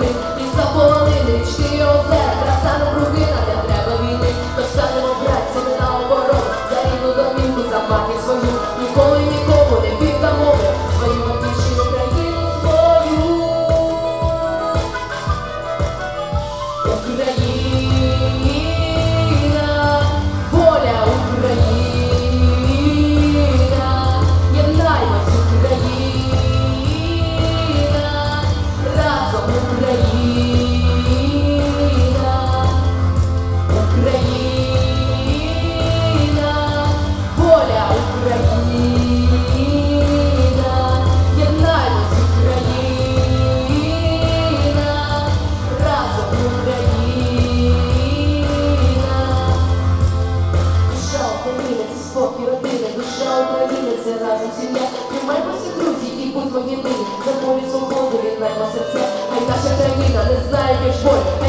Thank you. разом сім'я, тримаймося друзі і будьмо єдині, за полі свободу віднаймося все, хай наша країна не знає, як боль.